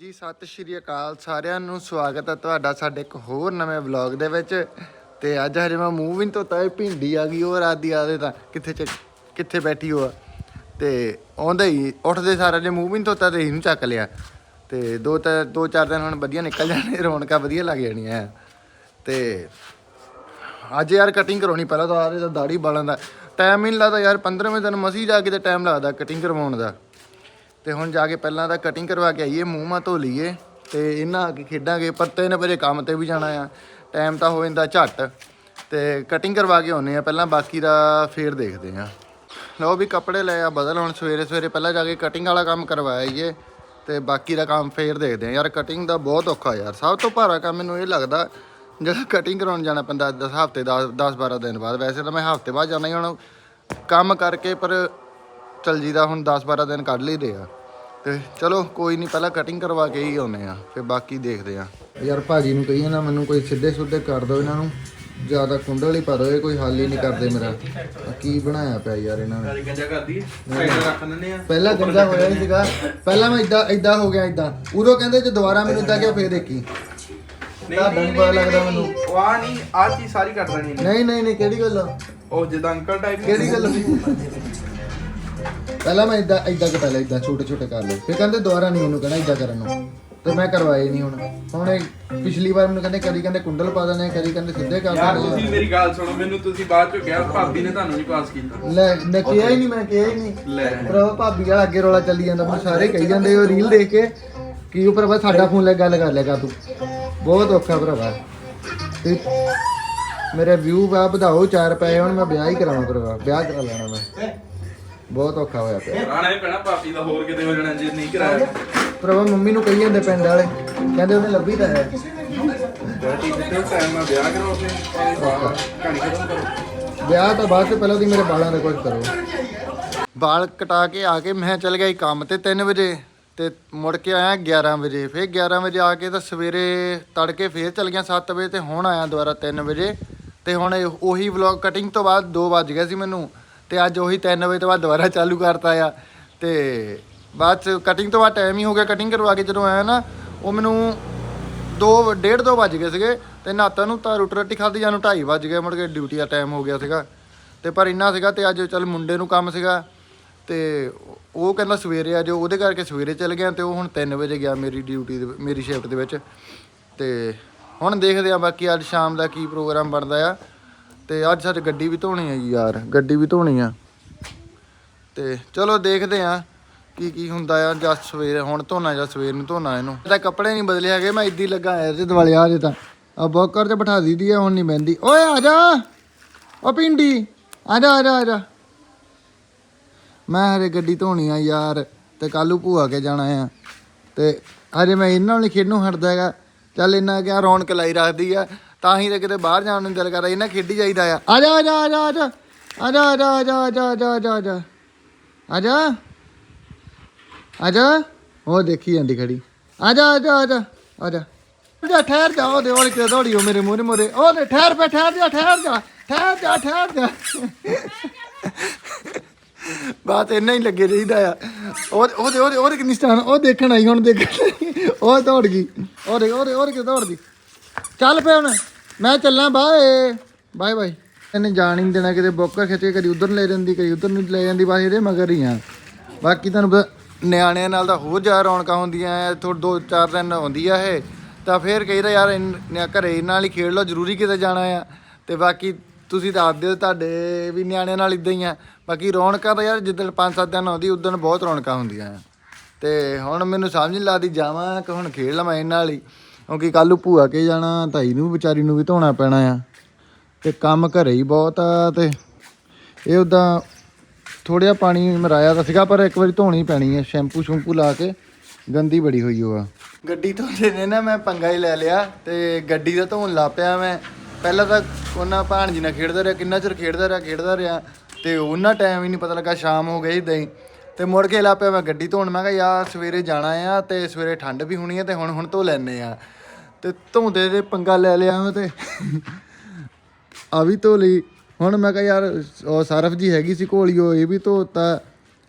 ਜੀ ਸਤਿ ਸ਼੍ਰੀ ਅਕਾਲ ਸਾਰਿਆਂ ਨੂੰ। ਸਵਾਗਤ ਹੈ ਤੁਹਾਡਾ ਸਾਡੇ ਇੱਕ ਹੋਰ ਨਵੇਂ ਵਲੌਗ ਦੇ ਵਿੱਚ। ਤੇ ਅੱਜ ਹਜੇ ਮੈਂ ਮੂੰਹ ਵੀ ਨਹੀਂ ਧੋਤਾ, ਇਹ ਭਿੰਡੀ ਆ ਗਈ, ਉਹ ਰਾਤ ਦੀ ਆਦੇ ਤਾਂ ਕਿੱਥੇ ਚ ਕਿੱਥੇ ਬੈਠੀ ਹੋ ਆ। ਤੇ ਆਉਂਦੇ ਹੀ, ਉੱਠਦੇ ਸਾਰਾ ਜੇ ਮੂੰਹ ਵੀ ਨਹੀਂ ਧੋਤਾ ਤੇ ਇਹਨੂੰ ਚੱਕ ਲਿਆ। ਤੇ ਦੋ ਤਾਂ ਦੋ ਚਾਰ ਦਿਨ ਹੁਣ ਵਧੀਆ ਨਿਕਲ ਜਾਣੇ, ਰੌਣਕਾਂ ਵਧੀਆ ਲੱਗ ਜਾਣੀਆਂ। ਤੇ ਅੱਜ ਯਾਰ ਕਟਿੰਗ ਕਰਾਉਣੀ, ਪਹਿਲਾਂ ਤਾਂ ਆਰੇ ਦਾ ਦਾੜੀ ਬਾਲਾਂ ਦਾ। ਟਾਈਮ ਹੀ ਨਹੀਂ ਲੱਗਦਾ ਯਾਰ 15ਵੇਂ ਦਿਨ ਮਸੀ ਜਾ ਕੇ ਤੇ ਟਾਈਮ ਲੱਗਦਾ ਕਟਿੰਗ ਕਰਵਾਉਣ ਦਾ। ਤੇ ਹੁਣ ਜਾ ਕੇ ਪਹਿਲਾਂ ਤਾਂ ਕਟਿੰਗ ਕਰਵਾ ਕੇ ਆਈਏ, ਮੂੰਹ ਮਾ ਧੋ ਲਈਏ ਤੇ ਇਹਨਾਂ ਆ ਕੇ ਖੇਡਾਂਗੇ, ਪਰ ਤਿੰਨ ਵਜੇ ਕੰਮ ਤੇ ਵੀ ਜਾਣਾ ਆ। ਟਾਈਮ ਤਾਂ ਹੋ ਜਾਂਦਾ ਝੱਟ। ਤੇ ਕਟਿੰਗ ਕਰਵਾ ਕੇ ਆਉਨੇ ਆ, ਪਹਿਲਾਂ ਬਾਕੀ ਦਾ ਫੇਰ ਦੇਖਦੇ ਆ। ਲਓ ਵੀ ਕੱਪੜੇ ਲਏ ਆ ਬਦਲ, ਹੁਣ ਸਵੇਰੇ ਸਵੇਰੇ ਪਹਿਲਾਂ ਜਾ ਕੇ ਕਟਿੰਗ ਵਾਲਾ ਕੰਮ ਕਰਵਾਈਏ ਤੇ ਬਾਕੀ ਦਾ ਕੰਮ ਫੇਰ ਦੇਖਦੇ ਆ। ਯਾਰ ਕਟਿੰਗ ਦਾ ਬਹੁਤ ਔਖਾ ਯਾਰ, ਸਭ ਤੋਂ ਭਾਰਾ ਕੰਮ ਮੈਨੂੰ ਇਹ ਲੱਗਦਾ ਜਿਹੜਾ ਕਟਿੰਗ ਕਰਾਉਣ ਜਾਣਾ ਪੈਂਦਾ 10 ਹਫ਼ਤੇ 10 10 12 ਦਿਨ ਬਾਅਦ। ਵੈਸੇ ਤਾਂ ਮੈਂ ਹਫ਼ਤੇ ਬਾਅਦ ਜਾਣਾ ਹੀ ਹੁਣ ਕੰਮ ਕਰਕੇ, ਪਰ ਚਲ ਜੀਦਾ ਹੁਣ 10 12 ਦਿਨ ਕੱਢ ਲਈਦੇ ਆ। ਤੇ ਚਲੋ ਕੋਈ ਨਹੀਂ ਪਹਿਲਾਂ ਕਟਿੰਗ ਕਰਵਾ ਕੇ ਹੀ ਆਉਨੇ ਆ ਫਿਰ ਬਾਕੀ ਦੇਖਦੇ ਆ। ਯਾਰ ਭਾਜੀ ਨੂੰ ਕਹੀਏ ਨਾ ਮੈਨੂੰ ਕੋਈ ਸਿੱਧੇ ਸੁੱਧੇ ਕਰ ਦਿਓ ਇਹਨਾਂ ਨੂੰ। ਜ਼ਿਆਦਾ ਕੁੰਡਲ ਹੀ ਪਾ ਇਹ ਕੋਈ ਹੱਲ ਹੀ ਨਹੀਂ ਕਰਦੇ ਮੇਰਾ। ਆਹ ਕੀ ਬਣਾਇਆ ਪਿਆ ਯਾਰ ਇਹਨਾਂ ਨੇ। ਗੰਜਾ ਕਰਦੀ ਸਾਈਡ ਰੱਖ ਦਿੰਦੇ ਆ। ਪਹਿਲਾਂ ਗੰਦਾ ਹੋਇਆ ਹੀ ਸੀਗਾ। ਪਹਿਲਾਂ ਮੈਂ ਇਦਾਂ ਇਦਾਂ ਹੋ ਗਿਆ ਇਦਾਂ ਉਦੋਂ ਕਹਿੰਦੇ ਜੇ ਦੁਬਾਰਾ ਮੈਨੂੰ ਇਦਾਂ ਕਿਹਾ ਫੇਰ ਦੇਖੀ? ਤੁਹਾਡਾ ਨੀ ਪਤਾ ਲੱਗਦਾ ਮੈਨੂੰ। ਉਹ ਆ ਨਹੀਂ ਆ ਚੀਜ਼ ਸਾਰੀ ਕੱਟ ਦੇਣੀ ਨਹੀਂ ਨਹੀਂ ਨਹੀਂ ਕਿਹੜੀ ਗੱਲ ਆ? ਉਹ ਜਿੱਦਾਂ ਅੰਕਲ ਟਾਈਪ ਕਿਹੜੀ ਗੱਲ ਪਹਿਲਾਂ ਮੈਂ ਇਦਾਂ ਇਦਾਂ ਕਟਾ ਲਿਆ ਇਦਾਂ ਛੋਟੇ ਛੋਟੇ ਕਰ ਲਏ। ਫਿਰ ਕਹਿੰਦੇ ਦੁਬਾਰਾ ਨਹੀਂ ਮੈਨੂੰ ਕਹਿਣਾ ਇਦਾਂ ਕਰਨ ਨੂੰ। ਤੇ ਮੈਂ ਕਰਵਾਏ ਨਹੀਂ ਹੁਣ। ਹੁਣ ਇਹ ਪਿਛਲੀ ਵਾਰ ਮੈਨੂੰ ਕਹਿੰਦੇ ਕਦੀ ਕਹਿੰਦੇ ਕੁੰਡਲ ਪਾ ਦੇਣੇ ਕਦੀ ਕਹਿੰਦੇ ਸਿੱਧੇ ਕਰ ਯਾਰ ਤੁਸੀਂ ਮੇਰੀ ਗੱਲ ਸੁਣੋ ਮੈਨੂੰ ਤੁਸੀਂ ਬਾਅਦ ਚੋਂ ਕਿਹਾ ਭਾਬੀ ਨੇ ਤੁਹਾਨੂੰ ਨਹੀਂ ਪਾਸ ਕੀਤਾ। ਲੈ ਮੈਂ ਕਿਹਾ ਹੀ ਨਹੀਂ ਮੈਂ ਕਿਹਾ ਹੀ ਨਹੀਂ। ਲੈ। ਭਰਾ ਭਾਬੀ ਵਾਲਾ ਅੱਗੇ ਰੋਲਾ ਚੱਲੀ ਜਾਂਦਾ ਮੈਨੂੰ ਸਾਰੇ ਕਹੀ ਜਾਂਦੇ ਉਹ ਰੀਲ ਦੇਖ ਕੇ ਕੀ ਉਹ ਭਰਾਵਾ ਸਾਡਾ ਫੋਨ ਲੈ ਗੱਲ ਕਰ ਕਰ ਤੂੰ। ਬਹੁਤ ਔਖਾ ਭਰਾਵਾ। ਤੇ ਮੇਰੇ ਵਿਊ ਵਾ ਵਧਾਓ ਚਾਰ ਪਏ ਹੁਣ ਮੈਂ ਵਿਆਹ ਹੀ ਕਰਾਵਾਂ ਭਰਾਵਾ ਵਿਆਹ ਕਰਾ ਲੈਣਾ ਮੈਂ। ਬਹੁਤ ਔਖਾ ਹੋਇਆ ਪਿਆ। ਰਾਣਾ ਹੀ ਪੈਣਾ ਭਾਬੀ ਦਾ ਹੋਰ ਕਿਤੇ ਹੋ ਜਾਣਾ ਜੇ ਨਹੀਂ ਕਰਾਇਆ। ਭਰਾਵਾ ਮੰਮੀ ਨੂੰ ਕਹੀ ਜਾਂਦੇ ਪਿੰਡ ਵਾਲੇ। ਕਹਿੰਦੇ ਉਹਨੇ ਲੱਭੀ ਤਾਂ ਹੈ। ਟਾਈਮ ਨਾਲ ਵਿਆਹ ਕਰੋ ਆਪਣੇ ਕਹਾਣੀ ਖਤਮ ਕਰੋ। ਵਿਆਹ ਤਾਂ ਬਾਅਦ ਚ ਪਹਿਲਾਂ ਦੀ ਮੇਰੇ ਬਾਲਾਂ ਦਾ ਕੁਝ ਕਰੋ। ਵਾਲ ਕਟਾ ਕੇ ਆ ਕੇ ਮੈਂ ਚੱਲ ਗਿਆ ਸੀ ਕੰਮ ਤੇ 3 ਵਜੇ ਤੇ ਮੁੜ ਕੇ ਆਇਆ 11 ਵਜੇ। ਫਿਰ 11 ਵਜੇ ਆ ਕੇ ਤਾਂ ਸਵੇਰੇ ਤੜਕੇ ਫੇਰ ਚੱਲ ਗਿਆ 7 ਵਜੇ ਤੇ ਹੁਣ ਆਇਆ ਦੁਬਾਰਾ 3 ਵਜੇ। ਤੇ ਹੁਣ ਇਹ- ਉਹੀ ਵਲੌਗ ਕਟਿੰਗ ਤੋਂ ਬਾਅਦ 2 ਵੱਜ ਗਏ ਸੀ ਮੈਨੂੰ। ਤੇ ਅੱਜ ਉਹੀ 3 ਵਜੇ ਤੋਂ ਬਾਅਦ ਦੁਬਾਰਾ ਚਾਲੂ ਕਰਤਾ ਆ। ਤੇ ਬਾਅਦ ਚ ਕਟਿੰਗ ਤੋਂ ਬਾਅਦ ਟਾਈਮ ਹੀ ਹੋ ਗਿਆ ਕਟਿੰਗ ਕਰਵਾ ਕੇ ਜਦੋਂ ਆਇਆ ਨਾ, ਉਹ ਮੈਨੂੰ 2 ਡੇਢ ਦੋ ਵੱਜ ਗਏ ਸੀਗੇ ਤੇ ਨਾਤਾ ਨੂੰ ਤਾਂ ਰੋਟੀ ਰੋਟੀ ਖਾਧੀ ਜਾਨੂੰ 2:30 ਵੱਜ ਗਏ, ਮੁੜ ਕੇ ਡਿਊਟੀ ਦਾ ਟਾਈਮ ਹੋ ਗਿਆ ਸੀਗਾ। ਤੇ ਪਰ ਇੰਨਾ ਸੀਗਾ ਤੇ ਅੱਜ ਚੱਲ ਮੁੰਡੇ ਨੂੰ ਕੰਮ ਸੀਗਾ। ਤੇ ਉਹ ਕਹਿੰਦਾ ਸਵੇਰੇ ਆ ਜੋ ਉਹਦੇ ਕਰਕੇ ਸਵੇਰੇ ਚੱਲ ਗਿਆ ਤੇ ਉਹ ਹੁਣ 3 ਵਜੇ ਗਿਆ ਮੇਰੀ ਡਿਊਟੀ ਦੇ ਮੇਰੀ ਸ਼ਿਫਟ ਦੇ ਵਿੱਚ। ਤੇ ਹੁਣ ਦੇਖਦੇ ਆ ਬਾਕੀ ਅੱਜ ਸ਼ਾਮ ਦਾ ਕੀ ਪ੍ਰੋਗਰਾਮ ਬਣਦਾ ਆ। ਤੇ ਅੱਜ ਸਾਡੇ ਗੱਡੀ ਵੀ ਧੋਣੀ ਆ ਜੀ ਯਾਰ, ਗੱਡੀ ਵੀ ਧੋਣੀ ਆ। ਤੇ ਚਲੋ ਦੇਖਦੇ ਆ ਕੀ ਕੀ ਹੁੰਦਾ ਆ, ਜਾਂ ਸਵੇਰੇ ਹੁਣ ਧੋਣਾ ਜਾਂ ਸਵੇਰ ਨੂੰ ਧੋਣਾ ਇਹਨੂੰ। ਇਹਦਾ ਕੱਪੜੇ ਨਹੀਂ ਬਦਲੇ ਹੈਗੇ, ਮੈਂ ਇੱਦੀ ਲੱਗਾ ਆਇਆ ਤੇ ਦਿਵਾਲੇ ਆ ਜੇ ਤਾਂ ਆ ਬੋਕਰ ਤੇ ਬਿਠਾ ਦੀਦੀ ਆ, ਹੁਣ ਨਹੀਂ ਬਹਿੰਦੀ। ਓਏ ਆ ਜਾ। ਓ ਪਿੰਡੀ, ਆ ਜਾ ਆ ਜਾ ਆ ਜਾ। ਮੈਂ ਹਰੇ ਗੱਡੀ ਧੋਣੀ ਆ ਯਾਰ, ਤੇ ਕੱਲੂ ਭੂਆ ਕੇ ਜਾਣਾ ਆ। ਤੇ ਹਜੇ ਮੈਂ ਇਹਨਾਂ ਨਾਲ ਨਹੀਂ ਖੇਡਣੋਂ ਹਟਦਾ ਹੈਗਾ। ਚੱਲ ਇਹਨਾਂ ਕਿਆ ਰੌਣਕ ਲਾਈ ਰੱਖਦੀ ਆ ਤਾਂ ਹੀ ਤਾਂ ਕਿਤੇ ਬਾਹਰ ਜਾਣ ਨੂੰ ਦਿਲ ਕਰਦਾ ਇਹਨਾਂ ਖੇਡੀ ਜਾਈਦਾ ਆ ਆ ਜਾ ਆ ਜਾ ਆ ਜਾ ਆ ਜਾ ਆ ਜਾ ਆ ਜਾ ਆ ਜਾ ਆ ਜਾ ਆ ਜਾ ਆ ਜਾ ਆ ਜਾ ਆ ਜਾ ਉਹ ਦੇਖੀ ਜਾਂਦੀ ਖੜੀ ਆ ਜਾ ਆ ਜਾ ਆ ਜਾ ਆ ਜਾ ਜਾ ਠਹਿਰ ਜਾ ਉਹਦੇ ਵਾਲੀ ਕਿਤੇ ਦੌੜੀ ਮੇਰੇ ਮੂਹਰੇ ਮੂਹਰੇ ਉਹਦੇ ਠਹਿਰ ਪੈ ਠਹਿਰ ਜਾ ਠਹਿਰ ਜਾ ਠਹਿਰ ਜਾ ਠਹਿਰ ਜਾ ਬਾਤ ਇੰਨਾ ਹੀ ਲੱਗੇ ਰਹੀਦਾ ਆ ਉਹ ਉਹਦੇ ਉਹਦੇ ਉਹਦੇ ਕਿੰਨੀ ਸਟਾਨ ਉਹ ਦੇਖਣ ਆਈ ਹੁਣ ਦੇਖ ਉਹ ਦੌੜ ਗਈ ਉਹਦੇ ਉਹਦੇ ਉਹਦੇ ਕਿ ਦੌੜਦੀ ਚੱਲ ਪਿਆ ਹੁਣ ਮੈਂ ਚੱਲਾਂ ਬਾਏ। Bye bye. ਇਹਨੇ ਜਾਣ ਹੀ ਨਹੀਂ ਦੇਣਾ ਕਿਤੇ ਬੋਕਰ ਖਿੱਚ ਕੇ ਕਦੀ ਉਧਰ ਲੈ ਜਾਂਦੀ ਕਦੀ ਉਧਰ ਨੂੰ ਲੈ ਜਾਂਦੀ ਬਸ ਇਹਦੇ ਮਗਰ ਹੀ ਆ। ਬਾਕੀ ਤੁਹਾਨੂੰ ਪਤਾ ਨਿਆਣਿਆਂ ਨਾਲ ਤਾਂ ਹੋਰ ਜ਼ਿਆਦਾ ਰੌਣਕਾਂ ਹੁੰਦੀਆਂ ਐ ਥੋੜ ਦੋ ਚਾਰ ਦਿਨ ਆਉਂਦੀ ਆ ਇਹ। ਤਾਂ ਫੇਰ ਕਹੀਦਾ ਯਾਰ ਇੰਨ ਨਿਆ- ਘਰੇ ਇਹਨਾਂ ਨਾਲ ਹੀ ਖੇਡ ਲਓ ਜ਼ਰੂਰੀ ਕਿਤੇ ਜਾਣਾ ਆ। ਤੇ ਬਾਕੀ ਤੁਸੀਂ ਤਾਂ ਆਪਦੇ ਹੋ, ਤੁਹਾਡੇ ਵੀ ਨਿਆਣਿਆਂ ਨਾਲ ਇਦਾਂ ਹੀ ਆ। ਬਾਕੀ ਰੌਣਕਾਂ ਤਾਂ ਯਾਰ ਜਿੱਦਣ 5-7 ਦਿਨ ਆਉਂਦੀ ਉਦੋਂ ਬਹੁਤ ਰੌਣਕਾਂ ਹੁੰਦੀਆਂ ਆ। ਤੇ ਹੁਣ ਮੈਨੂੰ ਸਮਝ ਨਹੀਂ ਲੱਗਦੀ ਜਾਵਾਂ ਕਿ ਹੁਣ ਖੇਡ ਲਵਾਂ ਇਹਨਾਂ ਨਾਲ ਹੀ। ਕਿਉਂਕਿ ਕੱਲ ਨੂੰ ਭੂਆ ਕੇ ਜਾਣਾ, ਤਾਈ ਨੂੰ, ਵਿਚਾਰੀ ਨੂੰ ਵੀ ਧੋਣਾ ਪੈਣਾ ਆ। ਤੇ ਕੰਮ ਘਰੇ ਹੀ ਬਹੁਤ ਆ ਤੇ ਇਹ ਉਦਾਂ ਥੋੜ੍ਹਾ ਪਾਣੀ ਮਰਾਇਆ ਤਾਂ ਸੀਗਾ, ਪਰ ਇੱਕ ਵਾਰੀ ਧੋਣੀ ਪੈਣੀ ਹੈ ਸ਼ੈਂਪੂ ਸ਼ੈਂਪੂ ਲਾ ਕੇ ਗੰਦੀ ਬੜੀ ਹੋਈ ਉਹ ਆ। ਗੱਡੀ ਧੋਦੇ ਨੇ ਨਾ, ਮੈਂ ਪੰਗਾ ਹੀ ਲੈ ਲਿਆ ਤੇ ਗੱਡੀ ਦਾ ਧੋਣ ਲਾ ਪਿਆ ਮੈਂ। ਪਹਿਲਾਂ ਤਾਂ ਉਹਨਾਂ ਭਾਣ ਜੀ ਨਾਲ ਖੇਡਦਾ ਰਿਹਾ, ਕਿੰਨਾ ਚਿਰ ਖੇਡਦਾ ਰਿਹਾ ਖੇਡਦਾ ਰਿਹਾ ਤੇ ਉਹਨਾਂ ਟਾਈਮ ਹੀ ਨਹੀਂ ਪਤਾ ਲੱਗਾ, ਸ਼ਾਮ ਹੋ ਗਈ ਇਦਾਂ ਹੀ ਤੇ ਮੁੜ ਕੇ ਲਾ ਪਿਆ ਮੈਂ ਗੱਡੀ ਧੋਣ, ਮੈਂ ਕਿਹਾ ਯਾਰ ਸਵੇਰੇ ਜਾਣਾ ਆ ਤੇ ਸਵੇਰੇ ਠੰਡ ਵੀ ਹੋਣੀ ਆ ਤੇ ਹੁਣ ਹੁਣ ਧੋ ਲੈਨੇ ਆ। ਤੇ ਧੋਂਦੇ ਦੇ ਪੰਗਾ ਲੈ ਲਿਆ ਮੈਂ ਤੇ। ਆ ਵੀ ਧੋ ਲਈ। ਹੁਣ ਮੈਂ ਕਿਹਾ ਯਾਰ, ਉਹ ਸਰਫ ਜੀ ਹੈਗੀ ਸੀ ਘੋਲੀਓ ਇਹ ਵੀ ਧੋਤਾ,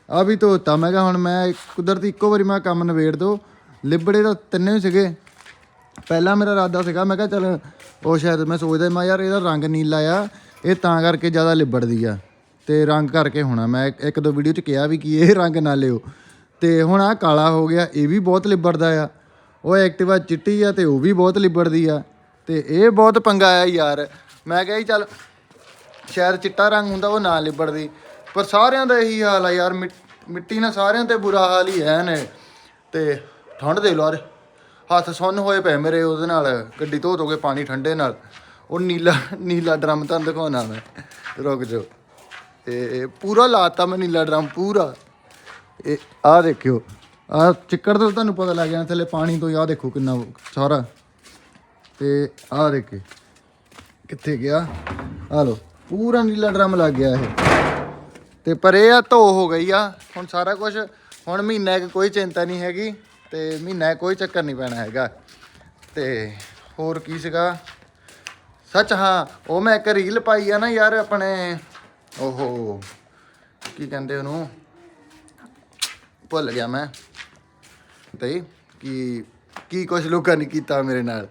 ਆ ਵੀ ਧੋਤਾ। ਮੈਂ ਕਿਹਾ ਹੁਣ ਮੈਂ ਕੁਦਰਤੀ ਇੱਕੋ ਵਾਰੀ ਮੈਂ ਕੰਮ ਨਵੇੜ ਦੋ। ਲਿਬੜੇ ਤਾਂ ਤਿੰਨੇ ਸੀਗੇ। ਪਹਿਲਾਂ ਮੇਰਾ ਇਰਾਦਾ ਸੀਗਾ, ਮੈਂ ਕਿਹਾ ਚਲ ਉਹ ਸ਼ਾਇਦ ਮੈਂ ਸੋਚਦਾ ਮੈਂ ਯਾਰ ਇਹਦਾ ਰੰਗ ਨੀਲਾ ਆ, ਇਹ ਤਾਂ ਕਰਕੇ ਜ਼ਿਆਦਾ ਲਿਬੜਦੀ ਆ। ਤੇ ਰੰਗ ਕਰਕੇ ਹੋਣਾ। ਮੈਂ ਇੱਕ- ਇੱਕ ਦੋ ਵੀਡੀਓ ਚ ਕਿਹਾ ਵੀ ਕਿ ਇਹ ਰੰਗ ਨਾ ਲਿਓ। ਤੇ ਹੁਣ ਆ ਕਾਲਾ ਹੋ ਗਿਆ, ਇਹ ਵੀ ਬਹੁਤ ਲਿਬੜਦਾ ਆ। ਉਹ ਐਕਟਿਵਾ ਚਿੱਟੀ ਆ ਤੇ ਉਹ ਵੀ ਬਹੁਤ ਲਿਬੜਦੀ ਆ। ਤੇ ਇਹ ਬਹੁਤ ਪੰਗਾ ਆ ਯਾਰ। ਮੈਂ ਕਿਹਾ ਜੀ, ਚੱਲ ਸ਼ਾਇਦ ਚਿੱਟਾ ਰੰਗ ਹੁੰਦਾ, ਉਹ ਨਾ ਲਿਬੜਦੀ। ਪਰ ਸਾਰਿਆਂ ਦਾ ਇਹੀ ਹਾਲ ਆ ਯਾਰ। ਮਿੱਟ- ਮਿੱਟੀ ਨਾਲ ਸਾਰਿਆਂ ਤੇ ਬੁਰਾ ਹਾਲ ਹੀ ਹੈ ਨੇ ਤੇ ਠੰਡ ਦੇ ਲੋ ਯਾਰ। ਹੱਥ ਸੁੰਨ ਹੋਏ ਪਏ ਮੇਰੇ ਉਹਦੇ ਨਾਲ। ਗੱਡੀ ਧੋ ਧੋ ਕੇ ਪਾਣੀ ਠੰਡੇ ਨਾਲ। ਉਹ ਨੀਲਾ ਨੀਲਾ ਡਰਮ ਤਾਂ ਦਿਖਾਉਣਾ ਮੈਂ। ਰੁਕ ਜਾਓ। ਇਹ ਪੂਰਾ ਲਾਤਾ ਮੈਂ ਨੀਲਾ ਡਰਮ, ਪੂਰਾ। ਇਹ ਆਹ ਦੇਖਿਓ ਆ ਚਿੱਕੜ ਤੋਂ ਤੁਹਾਨੂੰ ਪਤਾ ਲੱਗ ਜਾਣਾ, ਥੱਲੇ ਪਾਣੀ ਤੋਂ ਆਹ ਦੇਖੋ ਕਿੰਨਾ ਸਾਰਾ। ਤੇ ਆਹ ਦੇਖੇ, ਕਿੱਥੇ ਗਿਆ? ਆ ਲੋ ਪੂਰਾ ਨੀਲਾ ਡਰਮ ਲੱਗ ਗਿਆ ਇਹ। ਤੇ ਪਰ ਇਹ ਆ ਧੋ ਹੋ ਗਈ ਆ, ਹੁਣ ਸਾਰਾ ਕੁਝ ਹੁਣ ਮਹੀਨਾ ਇੱਕ ਕੋਈ ਚਿੰਤਾ ਨਹੀਂ ਹੈਗੀ, ਤੇ ਮਹੀਨਾ ਕੋਈ ਚੱਕਰ ਨਹੀਂ ਪੈਣਾ ਹੈਗਾ। ਤੇ ਹੋਰ ਕੀ ਸੀਗਾ? ਸੱਚ ਹਾਂ, ਉਹ ਮੈਂ ਇੱਕ ਰੀਲ ਪਾਈ ਆ ਨਾ ਯਾਰ ਆਪਣੇ ਓਹੋ, ਕੀ ਕਹਿੰਦੇ ਉਹਨੂੰ? ਭੁੱਲ ਗਿਆ ਮੈਂ। ਤੇ ਕਿ, ਕੀ ਕੁਝ ਲੋਕਾਂ ਨੇ ਕੀਤਾ ਮੇਰੇ ਨਾਲ।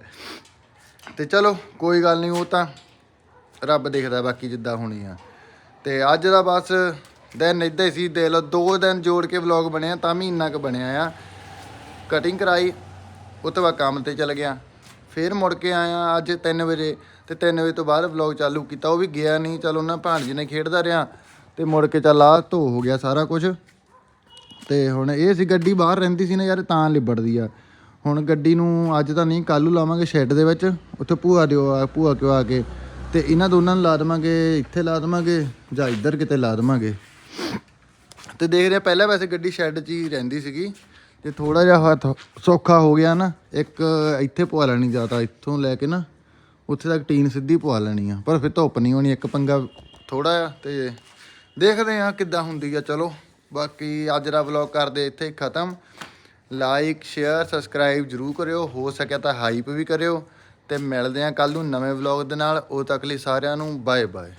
ਤੇ ਚਲੋ, ਕੋਈ ਗੱਲ ਨਹੀਂ, ਉਹ ਤਾਂ ਰੱਬ ਦੇਖਦਾ ਬਾਕੀ ਜਿੱਦਾਂ ਹੋਣੀ ਆ। ਤੇ ਅੱਜ ਦਾ ਬਸ ਦਿਨ ਇਦਾਂ ਹੀ ਸੀ ਦੇ ਲਓ, ਦੋ ਦਿਨ ਜੋੜ ਕੇ ਵਲੌਗ ਬਣਿਆ ਤਾਂ ਵੀ ਇੰਨਾ ਕੁ ਬਣਿਆ ਆ। ਕਟਿੰਗ ਕਰਾਈ, ਉਹ ਤੋਂ ਬਾਅਦ ਕੰਮ ਤੇ ਚਲ ਗਿਆ। ਫਿਰ ਮੁੜ ਕੇ ਆਇਆ ਅੱਜ 3 ਵਜੇ। ਤੇ 3 ਵਜੇ ਤੋਂ ਬਾਅਦ ਵਲੌਗ ਚਾਲੂ ਕੀਤਾ, ਉਹ ਵੀ ਗਿਆ ਨਹੀਂ। ਚਲ ਉਹਨਾਂ ਭਾਣਜੀ ਨੇ ਖੇਡਦਾ ਰਿਹਾ ਤੇ ਮੁੜ ਕੇ ਚੱਲ ਆ ਧੋ ਹੋ ਗਿਆ ਸਾਰਾ ਕੁਝ ਤੇ ਹੁਣ ਇਹ ਸੀ ਗੱਡੀ ਬਾਹਰ ਰਹਿੰਦੀ ਸੀ ਨਾ ਯਾਰ, ਤਾਂ ਲਿਬੜਦੀ ਆ। ਹੁਣ ਗੱਡੀ ਨੂੰ ਅੱਜ ਤਾਂ ਨਹੀਂ, ਕੱਲ੍ਹ ਲਾਵਾਂਗੇ ਸ਼ੈੱਡ ਦੇ ਵਿੱਚ। ਉੱਥੇ ਭੂਆ ਦਿਓ ਆ, ਭੂਆ ਕਿਉਂ ਆ ਕੇ। ਤੇ ਇਹਨਾਂ ਦੋਨਾਂ ਨੂੰ ਲਾ ਦੇਵਾਂਗੇ, ਇੱਥੇ ਲਾ ਦੇਵਾਂਗੇ ਜਾਂ ਇੱਧਰ ਕਿਤੇ ਲਾ ਦੇਵਾਂਗੇ। ਤੇ ਦੇਖ ਰਿਹਾ, ਪਹਿਲਾਂ ਵੈਸੇ ਗੱਡੀ ਸ਼ੈੱਡ 'ਚ ਹੀ ਰਹਿੰਦੀ ਸੀਗੀ। ਤੇ ਥੋੜਾ ਜਿਹਾ ਹੱਥ ਸੌਖਾ ਹੋ ਗਿਆ ਨਾ। ਇੱਕ ਇੱਥੇ ਪਵਾ ਲੈਣੀ ਜ਼ਿਆਦਾ, ਇੱਥੋਂ ਲੈ ਕੇ ਨਾ। ਉੱਥੇ ਤੱਕ ਟੀਨ ਸਿੱਧੀ ਪਵਾ ਲੈਣੀ ਆ। ਪਰ ਫਿਰ ਧੁੱਪ ਨਹੀਂ ਹੋਣੀ, ਇੱਕ ਪੰਗਾ ਥੋੜਾ ਆ ਤੇ ਦੇਖਦੇ ਆ ਕਿੱਦਾਂ ਹੁੰਦੀ ਆ। ਚਲੋ, ਬਾਕੀ ਅੱਜ ਦਾ ਵਲੌਗ ਕਰਦੇ ਇੱਥੇ ਹੀ ਖਤਮ। ਲਾਈਕ ਸ਼ੇਅਰ ਸਬਸਕ੍ਰਾਈਬ ਜਰੂਰ ਕਰਿਓ। ਹੋ ਸਕਿਆ ਤਾਂ ਹਾਈਪ ਵੀ ਕਰਿਓ। ਤੇ ਮਿਲਦੇ ਆ ਕੱਲ ਨੂੰ ਨਵੇਂ ਵਲੌਗ ਦੇ ਨਾਲ। ਉਦੋਂ ਤੱਕ ਲਈ ਸਾਰਿਆਂ ਨੂੰ ਬਾਏ ਬਾਏ